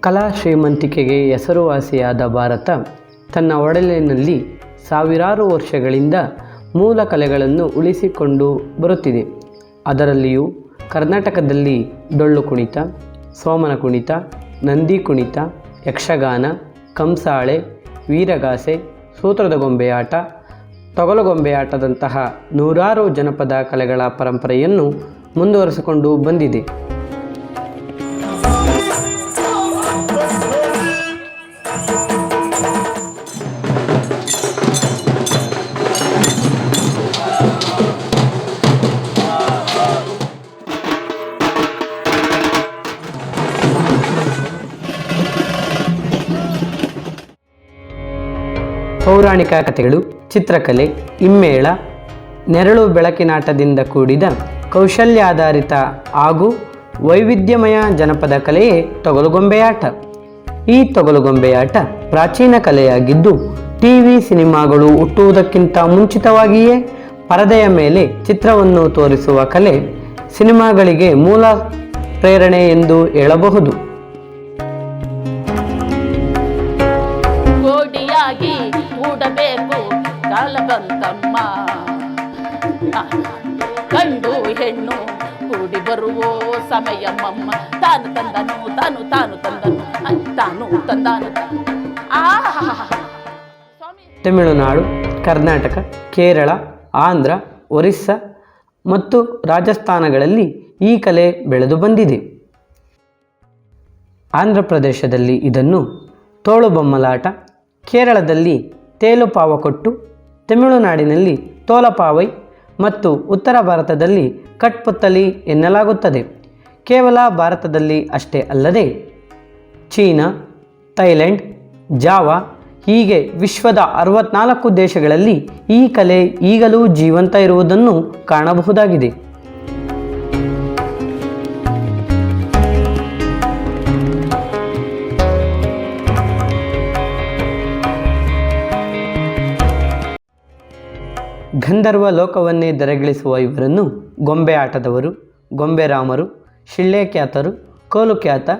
ಕಲಾ ಶ್ರೀಮಂತಿಕೆಗೆ ಹೆಸರುವಾಸಿಯಾದ ಭಾರತ ತನ್ನ ಒಡಲಿನಲ್ಲಿ ಸಾವಿರಾರು ವರ್ಷಗಳಿಂದ ಮೂಲ ಕಲೆಗಳನ್ನು ಉಳಿಸಿಕೊಂಡು ಬರುತ್ತಿದೆ. ಅದರಲ್ಲಿಯೂ ಕರ್ನಾಟಕದಲ್ಲಿ ಡೊಳ್ಳು ಕುಣಿತ, ಸೋಮನ ಕುಣಿತ, ನಂದಿ ಕುಣಿತ, ಯಕ್ಷಗಾನ, ಕಂಸಾಳೆ, ವೀರಗಾಸೆ, ಸೂತ್ರದ ಗೊಂಬೆಯಾಟ ತೊಗಲುಗೊಂಬೆಯಾಟದಂತಹ ನೂರಾರು ಜನಪದ ಕಲೆಗಳ ಪರಂಪರೆಯನ್ನು ಮುಂದುವರಿಸಿಕೊಂಡು ಬಂದಿದೆ. ಪೌರಾಣಿಕ ಕಥೆಗಳು, ಚಿತ್ರಕಲೆ ಇಮ್ಮೇಳ ನೆರಳು ಬೆಳಕಿನಾಟದಿಂದ ಕೂಡಿದ ಕೌಶಲ್ಯಾಧಾರಿತ ಹಾಗೂ ವೈವಿಧ್ಯಮಯ ಜನಪದ ಕಲೆಯೇ ತೊಗಲುಗೊಂಬೆಯಾಟ. ಈ ತೊಗಲುಗೊಂಬೆಯಾಟ ಪ್ರಾಚೀನ ಕಲೆಯಾಗಿದ್ದು, ಟಿವಿ ಸಿನಿಮಾಗಳು ಹುಟ್ಟುವುದಕ್ಕಿಂತ ಮುಂಚಿತವಾಗಿಯೇ ಪರದೆಯ ಮೇಲೆ ಚಿತ್ರವನ್ನು ತೋರಿಸುವ ಕಲೆ ಸಿನಿಮಾಗಳಿಗೆ ಮೂಲ ಪ್ರೇರಣೆ ಎಂದು ಹೇಳಬಹುದು. ಕಾಲ ಬಂತಮ್ಮ ಗಂಡು ಹೆಣ್ಣು ಕೂಡಿ ಬರುವೋ ಸಮಯಮ್ಮಮ್ಮ ತಾನು ತಂದನು, ತಾನು ತಾನು ತಂದನು. ತಾನು ತಂದಾನು. ತಮಿಳುನಾಡು, ಕರ್ನಾಟಕ, ಕೇರಳ, ಆಂಧ್ರ, ಒರಿಸ್ಸಾ ಮತ್ತು ರಾಜಸ್ಥಾನಗಳಲ್ಲಿ ಈ ಕಲೆ ಬೆಳೆದು ಬಂದಿದೆ. ಆಂಧ್ರ ಪ್ರದೇಶದಲ್ಲಿ ಇದನ್ನು ತೋಳುಬೊಮ್ಮಲಾಟ ಕೇರಳದಲ್ಲಿ ತೇಲುಪಾವಕೊಟ್ಟು ತಮಿಳುನಾಡಿನಲ್ಲಿ ತೋಲಪಾವೈ ಮತ್ತು ಉತ್ತರ ಭಾರತದಲ್ಲಿ ಕಟ್ಪುತ್ತಲಿ ಎನ್ನಲಾಗುತ್ತದೆ. ಕೇವಲ ಭಾರತದಲ್ಲಿ ಅಷ್ಟೇ ಅಲ್ಲದೆ, ಚೀನಾ, ಥೈಲ್ಯಾಂಡ್, ಜಾವಾ ಹೀಗೆ ವಿಶ್ವದ ಅರವತ್ನಾಲ್ಕು ದೇಶಗಳಲ್ಲಿ ಈ ಕಲೆ ಈಗಲೂ ಜೀವಂತ ಇರುವುದನ್ನು ಕಾಣಬಹುದಾಗಿದೆ. ಗಂಧರ್ವ ಲೋಕವನ್ನೇ ದರಗಿಳಿಸುವ ಇವರನ್ನು ಗೊಂಬೆ ಆಟದವರು ಗೊಂಬೆ ರಾಮರು ಶಿಳ್ಳೆ ಖ್ಯಾತರು ಕೋಲು ಖ್ಯಾತ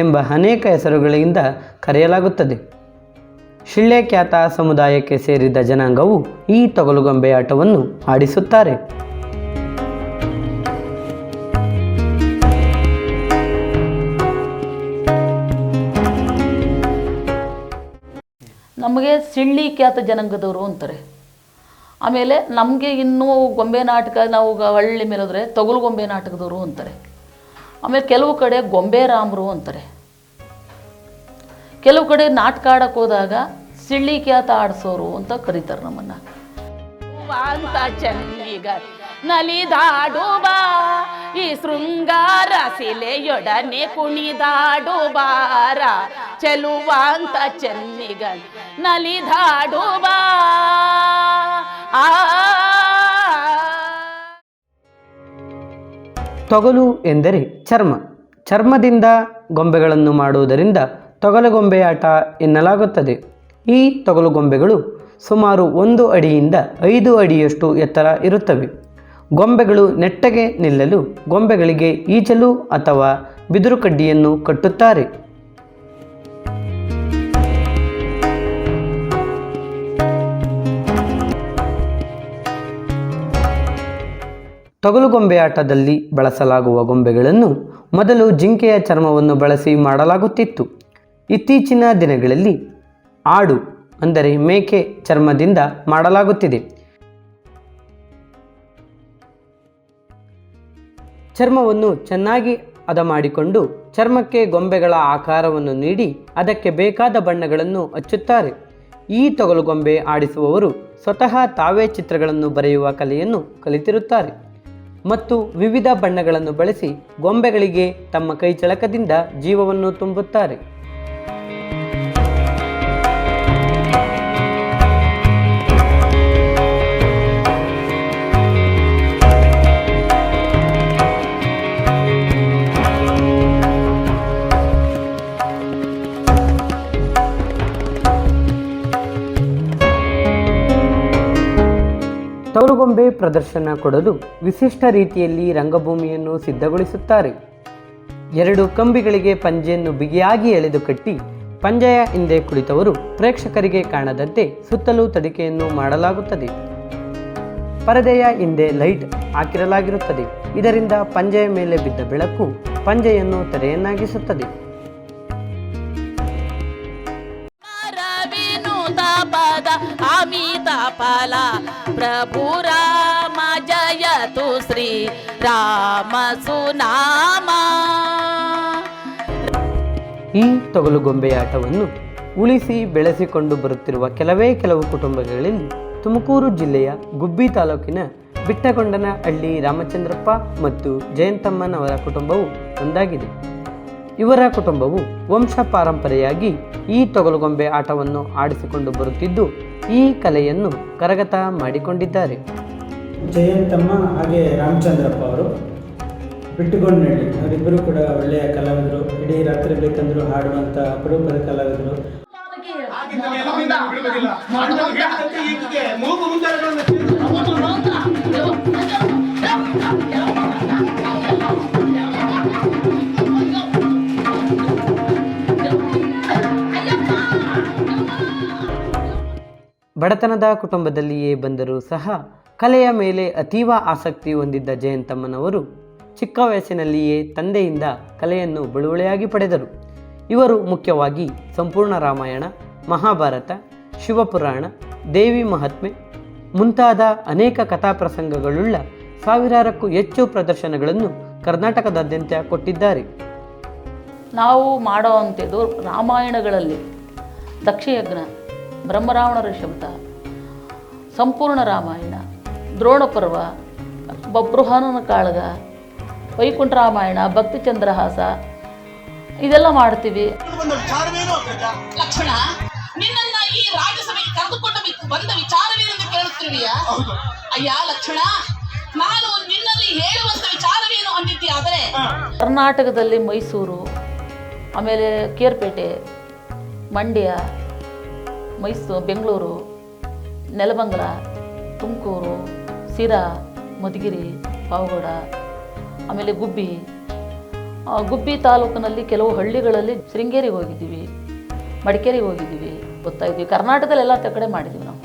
ಎಂಬ ಅನೇಕ ಹೆಸರುಗಳಿಂದ ಕರೆಯಲಾಗುತ್ತದೆ. ಶಿಳ್ಳೆ ಖ್ಯಾತ ಸಮುದಾಯಕ್ಕೆ ಸೇರಿದ ಜನಾಂಗವು ಈ ತೊಗಲುಗೊಂಬೆ ಆಟವನ್ನು ಆಡಿಸುತ್ತಾರೆ. ನಮಗೆ ಸಿಳ್ಳಿ ಖ್ಯಾತ ಜನಾಂಗದವರು ಅಂತಾರೆ. ಆಮೇಲೆ ನಮಗೆ ಇನ್ನೂ ಗೊಂಬೆ ನಾಟಕ ನಾವು ಹಳ್ಳಿ ಮೇಲೆ ತೊಗಲು ಗೊಂಬೆ ನಾಟಕದವರು ಅಂತಾರೆ. ಆಮೇಲೆ ಕೆಲವು ಕಡೆ ಗೊಂಬೆ ರಾಮರು ಅಂತಾರೆ. ಕೆಲವು ಕಡೆ ನಾಟಕ ಆಡಕ್ಕೆ ಹೋದಾಗ ಸಿಳ್ಳಿ ಖ್ಯಾತ ಆಡಿಸೋರು ಅಂತ ಕರೀತಾರೆ ನಮ್ಮನ್ನ. ಅಂತ ಚೆನ್ನಿಗ ನಲಿ ಬಾ, ಈ ಶೃಂಗಾರ ಶಿಲೆಯೊಡನೆ ಕುಣಿದಾಡು ಬಾರ ಚೆಲುವಾಂತ ಚೆನ್ನಿಗ ನಲಿದಾಡು ಬಾ. ಆ ತೊಗಲು ಎಂದರೆ ಚರ್ಮ. ಚರ್ಮದಿಂದ ಗೊಂಬೆಗಳನ್ನು ಮಾಡುವುದರಿಂದ ತೊಗಲುಗೊಂಬೆ ಆಟ ಎನ್ನಲಾಗುತ್ತದೆ. ಈ ತೊಗಲುಗೊಂಬೆಗಳು ಸುಮಾರು ಒಂದು ಅಡಿಯಿಂದ ಐದು ಅಡಿಯಷ್ಟು ಎತ್ತರ ಇರುತ್ತವೆ. ಗೊಂಬೆಗಳು ನೆಟ್ಟಗೆ ನಿಲ್ಲಲು ಗೊಂಬೆಗಳಿಗೆ ಈಚಲು ಅಥವಾ ಬಿದಿರು ಕಡ್ಡಿಯನ್ನು ಕಟ್ಟುತ್ತಾರೆ. ತೊಗಲುಗೊಂಬೆ ಆಟದಲ್ಲಿ ಬಳಸಲಾಗುವ ಗೊಂಬೆಗಳನ್ನು ಮೊದಲು ಜಿಂಕೆಯ ಚರ್ಮವನ್ನು ಬಳಸಿ ಮಾಡಲಾಗುತ್ತಿತ್ತು. ಇತ್ತೀಚಿನ ದಿನಗಳಲ್ಲಿ ಆಡು ಅಂದರೆ ಮೇಕೆ ಚರ್ಮದಿಂದ ಮಾಡಲಾಗುತ್ತಿದೆ. ಚರ್ಮವನ್ನು ಚೆನ್ನಾಗಿ ಅದ ಮಾಡಿಕೊಂಡು ಚರ್ಮಕ್ಕೆ ಗೊಂಬೆಗಳ ಆಕಾರವನ್ನು ನೀಡಿ ಅದಕ್ಕೆ ಬೇಕಾದ ಬಣ್ಣಗಳನ್ನು ಹಚ್ಚುತ್ತಾರೆ. ಈ ತೊಗಲುಗೊಂಬೆ ಆಡಿಸುವವರು ಸ್ವತಃ ತಾವೇ ಚಿತ್ರಗಳನ್ನು ಬರೆಯುವ ಕಲೆಯನ್ನು ಕಲಿತಿರುತ್ತಾರೆ. ಮತ್ತು ವಿವಿಧ ಬಣ್ಣಗಳನ್ನು ಬಳಸಿ ಗೊಂಬೆಗಳಿಗೆ ತಮ್ಮ ಕೈಚಳಕದಿಂದ ಜೀವವನ್ನು ತುಂಬುತ್ತಾರೆ. ತವರುಗೊಂಬೆ ಪ್ರದರ್ಶನ ಕೊಡಲು ವಿಶಿಷ್ಟ ರೀತಿಯಲ್ಲಿ ರಂಗಭೂಮಿಯನ್ನು ಸಿದ್ಧಗೊಳಿಸುತ್ತಾರೆ. ಎರಡು ಕಂಬಿಗಳಿಗೆ ಪಂಜೆಯನ್ನು ಬಿಗಿಯಾಗಿ ಎಳೆದು ಕಟ್ಟಿ ಪಂಜೆಯ ಹಿಂದೆ ಕುಳಿತವರು ಪ್ರೇಕ್ಷಕರಿಗೆ ಕಾಣದಂತೆ ಸುತ್ತಲೂ ತಡಿಕೆಯನ್ನು ಮಾಡಲಾಗುತ್ತದೆ. ಪರದೆಯ ಹಿಂದೆ ಲೈಟ್ ಹಾಕಿರಲಾಗಿರುತ್ತದೆ. ಇದರಿಂದ ಪಂಜೆಯ ಮೇಲೆ ಬಿದ್ದ ಬೆಳಕು ಪಂಜೆಯನ್ನು ತೆರೆಯನ್ನಾಗಿಸುತ್ತದೆ ಫಲ. ಪ್ರಭು ರಾಮ ಜಯತು ಶ್ರೀ ರಾಮ ಸುನಾಮ. ಈ ತೊಗಲುಗೊಂಬೆಯಾಟವನ್ನು ಉಳಿಸಿ ಬೆಳೆಸಿಕೊಂಡು ಬರುತ್ತಿರುವ ಕೆಲವೇ ಕೆಲವು ಕುಟುಂಬಗಳಲ್ಲಿ ತುಮಕೂರು ಜಿಲ್ಲೆಯ ಗುಬ್ಬಿ ತಾಲೂಕಿನ ಬಿಟ್ಟಗೊಂಡನ ಹಳ್ಳಿ ರಾಮಚಂದ್ರಪ್ಪ ಮತ್ತು ಜಯಂತಮ್ಮನವರ ಕುಟುಂಬವು ಒಂದಾಗಿದೆ. ಇವರ ಕುಟುಂಬವು ವಂಶ ಪಾರಂಪರೆಯಾಗಿ ಈ ತೊಗಲುಗೊಂಬೆ ಆಟವನ್ನು ಆಡಿಸಿಕೊಂಡು ಬರುತ್ತಿದ್ದು ಈ ಕಲೆಯನ್ನು ಕರಗತ ಮಾಡಿಕೊಂಡಿದ್ದಾರೆ. ಜಯಂತಮ್ಮ ಹಾಗೆ ರಾಮಚಂದ್ರಪ್ಪ ಅವರು ಬಿಟ್ಟುಗೊಂಡನಹಳ್ಳಿ. ಅವರಿಬ್ಬರು ಕೂಡ ಒಳ್ಳೆಯ ಕಲಾವಿದರು. ಇಡೀ ರಾತ್ರಿ ಬೇಕಂದ್ರು ಹಾಡುವಂಥ ಅಪರೂಪದ ಕಲಾವಿದರು. ಬಡತನದ ಕುಟುಂಬದಲ್ಲಿಯೇ ಬಂದರೂ ಸಹ ಕಲೆಯ ಮೇಲೆ ಅತೀವ ಆಸಕ್ತಿ ಹೊಂದಿದ್ದ ಜಯಂತಮ್ಮನವರು ಚಿಕ್ಕ ವಯಸ್ಸಿನಲ್ಲಿಯೇ ತಂದೆಯಿಂದ ಕಲೆಯನ್ನು ಬಳುವಳಿಯಾಗಿ ಪಡೆದರು. ಇವರು ಮುಖ್ಯವಾಗಿ ಸಂಪೂರ್ಣ ರಾಮಾಯಣ, ಮಹಾಭಾರತ, ಶಿವಪುರಾಣ, ದೇವಿ ಮಹಾತ್ಮೆ ಮುಂತಾದ ಅನೇಕ ಕಥಾಪ್ರಸಂಗಗಳುಳ್ಳ ಸಾವಿರಾರಕ್ಕೂ ಹೆಚ್ಚು ಪ್ರದರ್ಶನಗಳನ್ನು ಕರ್ನಾಟಕದಾದ್ಯಂತ ಕೊಟ್ಟಿದ್ದಾರೆ. ನಾವು ಮಾಡೋ ಅಂಥದ್ದು ರಾಮಾಯಣಗಳಲ್ಲಿ ದಕ್ಷಯಜ್ಞ ಬ್ರಹ್ಮರಾವಣರ ಶಬ್ದ ಸಂಪೂರ್ಣ ರಾಮಾಯಣ ದ್ರೋಣಪರ್ವ ಬಬ್ರುಹಾನನ ಕಾಳಗ ವೈಕುಂಠ ರಾಮಾಯಣ ಭಕ್ತಿ ಚಂದ್ರಹಾಸ ಇದೆಲ್ಲ ಮಾಡ್ತೀವಿ. ಲಕ್ಷ್ಮಣ ನಿನ್ನನ್ನ ಈ ರಾಜ್ಯಸಭೆಗೆ ಕರೆದುಕೊಂಡು ಬಿ- ಬಂದ ವಿಚಾರವೇನೆಂದು ಕೇಳುತ್ತಿರುವೆಯಾ ಅಯ್ಯ ಲಕ್ಷ್ಮಣ ನಾನು ನಿನ್ನಲ್ಲಿ ಹೇಳುವಂತ ವಿಚಾರವೇನು ಅಂದಿದ್ದೀಯಾದರೆ ಕರ್ನಾಟಕದಲ್ಲಿ ಮೈಸೂರು ಆಮೇಲೆ ಕೇರ್ಪೇಟೆ ಮಂಡ್ಯ ಮೈಸೂರು, ಬೆಂಗಳೂರು, ನೆಲಮಂಗಲ, ತುಮಕೂರು ಸಿರಾ ಮಧುಗಿರಿ, ಪಾವಗಡ, ಆಮೇಲೆ ಗುಬ್ಬಿ. ಗುಬ್ಬಿ ತಾಲೂಕಿನಲ್ಲಿ ಕೆಲವು ಹಳ್ಳಿಗಳಲ್ಲಿ ಶೃಂಗೇರಿಗೆ ಹೋಗಿದ್ದೀವಿ, ಮಡಿಕೇರಿಗೆ ಹೋಗಿದ್ದೀವಿ ಗೊತ್ತಾಯಿದ್ವಿ ಕರ್ನಾಟಕದಲ್ಲೆಲ್ಲ ಕಡೆ ಮಾಡಿದ್ವಿ ನಾವು.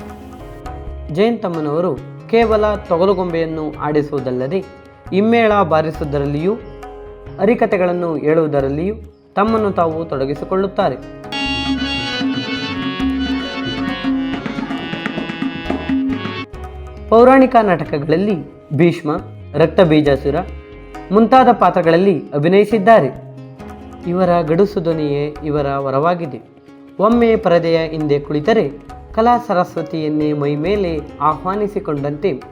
ಜಯಂತಮ್ಮನವರು ಕೇವಲ ತೊಗಲುಗೊಂಬೆಯನ್ನು ಆಡಿಸುವುದಲ್ಲದೆ ಇಮ್ಮೇಳ ಬಾರಿಸುವುದರಲ್ಲಿಯೂ ಹರಿಕತೆಗಳನ್ನು ಹೇಳುವುದರಲ್ಲಿಯೂ ತಮ್ಮನ್ನು ತಾವು ತೊಡಗಿಸಿಕೊಳ್ಳುತ್ತಾರೆ. ಪೌರಾಣಿಕ ನಾಟಕಗಳಲ್ಲಿ ಭೀಷ್ಮ ರಕ್ತಬೀಜಾಸುರ ಮುಂತಾದ ಪಾತ್ರಗಳಲ್ಲಿ ಅಭಿನಯಿಸಿದ್ದಾರೆ. ಇವರ ಗಡುಸು ಧ್ವನಿಯೇ ಇವರ ವರವಾಗಿದೆ. ಒಮ್ಮೆ ಪರದೆಯ ಹಿಂದೆ ಕುಳಿತರೆ ಕಲಾ ಸರಸ್ವತಿಯನ್ನೇ ಮೈಮೇಲೆ ಆಹ್ವಾನಿಸಿಕೊಂಡಂತೆ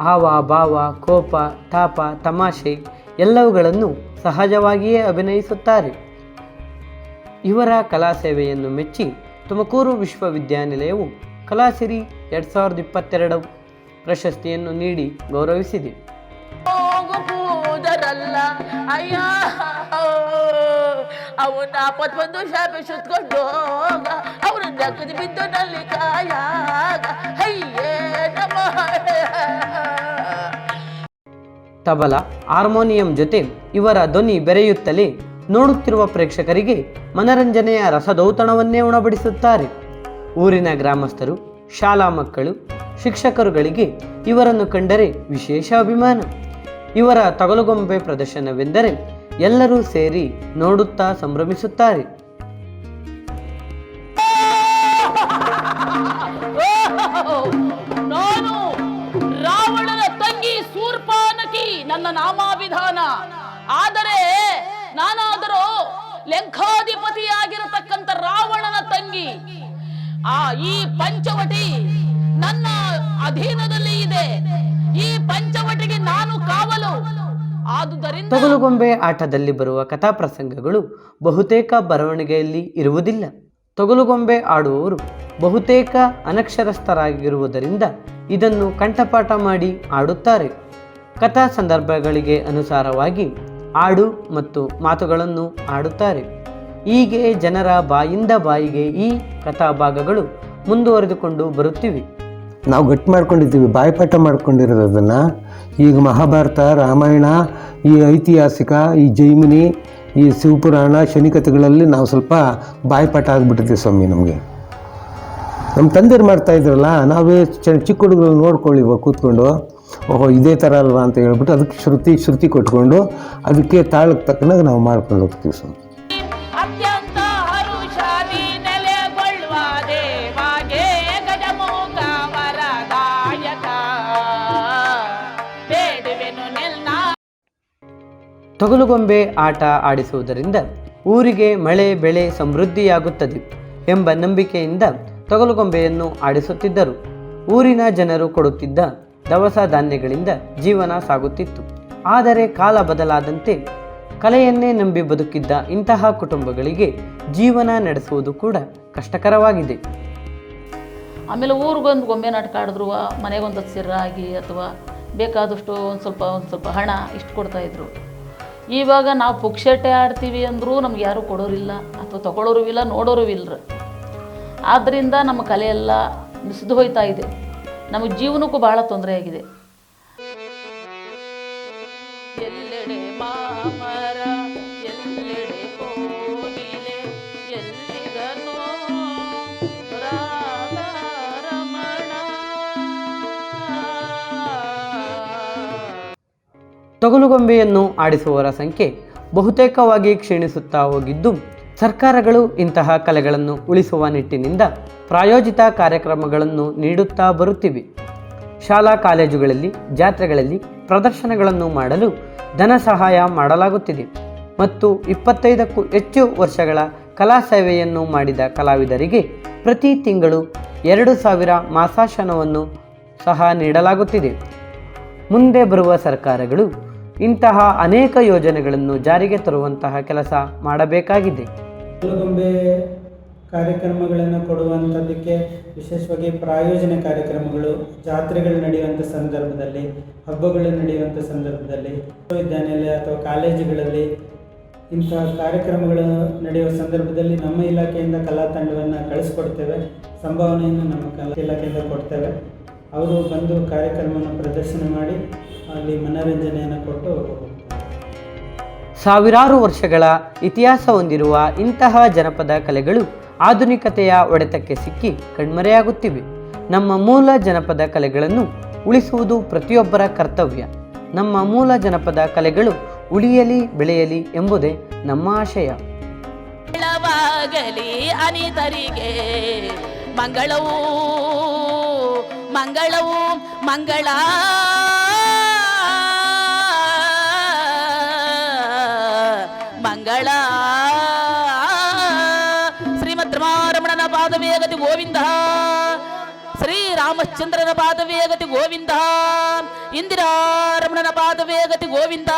ಆವ ಭಾವ, ಕೋಪ, ತಾಪ, ತಮಾಷೆ ಎಲ್ಲವುಗಳನ್ನು ಸಹಜವಾಗಿಯೇ ಅಭಿನಯಿಸುತ್ತಾರೆ. ಇವರ ಕಲಾ ಸೇವೆಯನ್ನು ಮೆಚ್ಚಿ ತುಮಕೂರು ವಿಶ್ವವಿದ್ಯಾನಿಲಯವು ಕಲಾಸಿರಿ ಎರಡು ಸಾವಿರದ ಇಪ್ಪತ್ತೆರಡು ಪ್ರಶಸ್ತಿಯನ್ನು ನೀಡಿ ಗೌರವಿಸಿದೆ. ಅಯ್ಯ ಅವನ ಆಪತ್ ಬಂದು ಶಾಪೆ ಸುತ್ಕೊಂಡು ಹೋಗ ಅವನು ಜಗದ್ ಬಿದ್ದು ನಲ್ಲಿ ಕಾಯಾಗ ಅಯ್ಯೇ ನಮ್ಮ ತಬಲ ಹಾರ್ಮೋನಿಯಂ ಜೊತೆ ಇವರ ಧ್ವನಿ ಬೆರೆಯುತ್ತಲೇ ನೋಡುತ್ತಿರುವ ಪ್ರೇಕ್ಷಕರಿಗೆ ಮನರಂಜನೆಯ ರಸದೌತಣವನ್ನೇ ಉಣಬಡಿಸುತ್ತಾರೆ. ಊರಿನ ಗ್ರಾಮಸ್ಥರು ಶಾಲಾ ಮಕ್ಕಳು ಶಿಕ್ಷಕರುಗಳಿಗೆ ಇವರನ್ನು ಕಂಡರೆ ವಿಶೇಷ ಅಭಿಮಾನ. ಇವರ ತಗಲುಗೊಂಬೆ ಪ್ರದರ್ಶನವೆಂದರೆ ಎಲ್ಲರೂ ಸೇರಿ ನೋಡುತ್ತಾ ಸಂಭ್ರಮಿಸುತ್ತಾರೆ. ನಾನು ರಾವಣನ ತಂಗಿ ಸೂರ್ಪಾನಕಿ ನನ್ನ ನಾಮಾಭಿಧಾನ. ಆದರೆ ನಾನಾದರೂ ಲೆಂಕಾಧಿಪತಿಯಾಗಿರತಕ್ಕಂಥ ರಾವಣನ ತಂಗಿ. ಆ ಈ ಪಂಚವಟಿ ನನ್ನ ಅಧೀನದಲ್ಲಿ ಇದೆ. ಈ ಪಂಚವಟಿಗೆ ನಾನು ಕಾವಲು. ಆದುದರಿಂದ ತೊಗಲುಗೊಂಬೆ ಆಟದಲ್ಲಿ ಬರುವ ಕಥಾ ಪ್ರಸಂಗಗಳು ಬಹುತೇಕ ಬರವಣಿಗೆಯಲ್ಲಿ ಇರುವುದಿಲ್ಲ. ತೊಗಲುಗೊಂಬೆ ಆಡುವವರು ಬಹುತೇಕ ಅನಕ್ಷರಸ್ಥರಾಗಿರುವುದರಿಂದ ಇದನ್ನು ಕಂಠಪಾಠ ಮಾಡಿ ಆಡುತ್ತಾರೆ. ಕಥಾ ಸಂದರ್ಭಗಳಿಗೆ ಅನುಸಾರವಾಗಿ ಹಾಡು ಮತ್ತು ಮಾತುಗಳನ್ನು ಆಡುತ್ತಾರೆ. ಹೀಗೆ ಜನರ ಬಾಯಿಂದ ಬಾಯಿಗೆ ಈ ಕಥಾಭಾಗಗಳು ಮುಂದುವರೆದುಕೊಂಡು ಬರುತ್ತಿವೆ. ನಾವು ಗಟ್ಟಿ ಮಾಡ್ಕೊಂಡಿದ್ದೀವಿ, ಬಾಯ್ಪಾಠ ಮಾಡ್ಕೊಂಡಿರೋದು ಅದನ್ನು ಈಗ ಮಹಾಭಾರತ, ರಾಮಾಯಣ, ಈ ಐತಿಹಾಸಿಕ, ಈ ಜೈಮಿನಿ, ಈ ಶಿವಪುರಾಣ ಶನಿಕಥೆಗಳಲ್ಲಿ ನಾವು ಸ್ವಲ್ಪ ಬಾಯ್ಪಾಠ ಆಗಿಬಿಟ್ಟಿದ್ದೀವಿ ಸ್ವಾಮಿ ನಮಗೆ. ನಮ್ಮ ತಂದೆಯರು ಮಾಡ್ತಾ ಇದ್ರಲ್ಲ, ನಾವೇ ಚ, ಚಿಕ್ಕ ಹುಡುಗರು ನೋಡ್ಕೊಳ್ಳಿ ಕೂತ್ಕೊಂಡು. ಓಹೋ, ಇದೇ ಥರ ಅಲ್ವಾ ಅಂತ ಹೇಳ್ಬಿಟ್ಟು ಅದಕ್ಕೆ ಶ್ರುತಿ ಶ್ರುತಿ ಕೊಟ್ಕೊಂಡು ಅದಕ್ಕೆ ತಾಳಕ್ಕೆ ತಕ್ಕನಾಗ ನಾವು ಮಾಡ್ಕೊಂಡು ಹೋಗ್ತೀವಿ ಸ್ವಾಮಿ. ತೊಗಲುಗೊಂಬೆ ಆಟ ಆಡಿಸುವುದರಿಂದ ಊರಿಗೆ ಮಳೆ ಬೆಳೆ ಸಮೃದ್ಧಿಯಾಗುತ್ತದೆ ಎಂಬ ನಂಬಿಕೆಯಿಂದ ತೊಗಲುಗೊಂಬೆಯನ್ನು ಆಡಿಸುತ್ತಿದ್ದರು. ಊರಿನ ಜನರು ಕೊಡುತ್ತಿದ್ದ ದವಸ ಧಾನ್ಯಗಳಿಂದ ಜೀವನ ಸಾಗುತ್ತಿತ್ತು. ಆದರೆ ಕಾಲ ಬದಲಾದಂತೆ ಕಲೆಯನ್ನೇ ನಂಬಿ ಬದುಕಿದ್ದ ಇಂತಹ ಕುಟುಂಬಗಳಿಗೆ ಜೀವನ ನಡೆಸುವುದು ಕೂಡ ಕಷ್ಟಕರವಾಗಿದೆ. ಆಮೇಲೆ ಊರಿಗೊಂದು ಗೊಂಬೆ ನಾಟಕ ಆಡಿದ್ರು, ಮನೆಗೊಂದು ಸಿರಾಗಿ ಅಥವಾ ಬೇಕಾದಷ್ಟು ಒಂದು ಸ್ವಲ್ಪ ಒಂದು ಸ್ವಲ್ಪ ಹಣ ಇಷ್ಟು ಕೊಡ್ತಾಯಿದ್ರು ಇವಾಗ ನಾವು ಪುಕ್ಷಟೆ ಆಡ್ತೀವಿ ಅಂದರೂ ನಮ್ಗೆ ಯಾರೂ ಕೊಡೋರಿಲ್ಲ ಅಥವಾ ತಗೊಳ್ಳೋರು ಇಲ್ಲ, ನೋಡೋರು ಇಲ್ಲರ ಆದ್ದರಿಂದ ನಮ್ಮ ಕಲೆ ಎಲ್ಲ ನುಸಿದು ಹೋಯ್ತಾ ಇದೆ. ನಮ್ಮ ಜೀವನಕ್ಕೂ ಭಾಳ ತೊಂದರೆಯಾಗಿದೆ ಎಲ್ಲೆಡೆ ತೊಗಲುಗೊಂಬೆಯನ್ನು ಆಡಿಸುವವರ ಸಂಖ್ಯೆ ಬಹುತೇಕವಾಗಿ ಕ್ಷೀಣಿಸುತ್ತಾ ಹೋಗಿದ್ದು, ಸರ್ಕಾರಗಳು ಇಂತಹ ಕಲೆಗಳನ್ನು ಉಳಿಸುವ ನಿಟ್ಟಿನಿಂದ ಪ್ರಾಯೋಜಿತ ಕಾರ್ಯಕ್ರಮಗಳನ್ನು ನೀಡುತ್ತಾ ಬರುತ್ತಿವೆ. ಶಾಲಾ ಕಾಲೇಜುಗಳಲ್ಲಿ, ಜಾತ್ರೆಗಳಲ್ಲಿ ಪ್ರದರ್ಶನಗಳನ್ನು ಮಾಡಲು ಧನ ಸಹಾಯ ಮಾಡಲಾಗುತ್ತಿದೆ ಮತ್ತು ಇಪ್ಪತ್ತೈದಕ್ಕೂ ಹೆಚ್ಚು ವರ್ಷಗಳ ಕಲಾ ಸೇವೆಯನ್ನು ಮಾಡಿದ ಕಲಾವಿದರಿಗೆ ಪ್ರತಿ ತಿಂಗಳು ಎರಡು ಸಾವಿರ ಮಾಸಾಶನವನ್ನು ಸಹ ನೀಡಲಾಗುತ್ತಿದೆ. ಮುಂದೆ ಬರುವ ಸರ್ಕಾರಗಳು ಇಂತಹ ಅನೇಕ ಯೋಜನೆಗಳನ್ನು ಜಾರಿಗೆ ತರುವಂತಹ ಕೆಲಸ ಮಾಡಬೇಕಾಗಿದೆ. ಕಾರ್ಯಕ್ರಮಗಳನ್ನು ಕೊಡುವಂಥದ್ದಕ್ಕೆ ವಿಶೇಷವಾಗಿ ಪ್ರಾಯೋಜನ ಕಾರ್ಯಕ್ರಮಗಳು, ಜಾತ್ರೆಗಳು ನಡೆಯುವಂಥ ಸಂದರ್ಭದಲ್ಲಿ, ಹಬ್ಬಗಳು ನಡೆಯುವಂಥ ಸಂದರ್ಭದಲ್ಲಿ, ವಿಶ್ವವಿದ್ಯಾನಿಲಯ ಅಥವಾ ಕಾಲೇಜುಗಳಲ್ಲಿ ಇಂತಹ ಕಾರ್ಯಕ್ರಮಗಳು ನಡೆಯುವ ಸಂದರ್ಭದಲ್ಲಿ ನಮ್ಮ ಇಲಾಖೆಯಿಂದ ಕಲಾ ತಂಡವನ್ನು ಕಳಿಸ್ಕೊಡ್ತೇವೆ. ಸಂಭಾವನೆಯನ್ನು ನಮ್ಮ ಕಲಾ ಇಲಾಖೆಯಿಂದ ಕೊಡ್ತೇವೆ. ಅವರು ಬಂದು ಕಾರ್ಯಕ್ರಮವನ್ನು ಪ್ರದರ್ಶನ ಮಾಡಿ ಅಲ್ಲಿ ಮನೋರಂಜನೆಯನ್ನು ಕೊಟ್ಟು ಸಾವಿರಾರು ವರ್ಷಗಳ ಇತಿಹಾಸ ಹೊಂದಿರುವ ಇಂತಹ ಜನಪದ ಕಲೆಗಳು ಆಧುನಿಕತೆಯ ಒಡೆತಕ್ಕೆ ಸಿಕ್ಕಿ ಕಣ್ಮರೆಯಾಗುತ್ತಿವೆ. ನಮ್ಮ ಮೂಲ ಜನಪದ ಕಲೆಗಳನ್ನು ಉಳಿಸುವುದು ಪ್ರತಿಯೊಬ್ಬರ ಕರ್ತವ್ಯ. ನಮ್ಮ ಮೂಲ ಜನಪದ ಕಲೆಗಳು ಉಳಿಯಲಿ ಬೆಳೆಯಲಿ ಎಂಬುದೇ ನಮ್ಮ ಆಶಯ. ಅನಿತರಿಗೆ ಮಂಗಳವೂ ಮಂಗಳವು ಮಂಗಳ వేళ శ్రీమద్రమారమణన పాదవేగతి గోవింద శ్రీరామశ్చంద్రన పాదవేగతి గోవింద ఇందిరారమణన పాదవేగతి గోవింద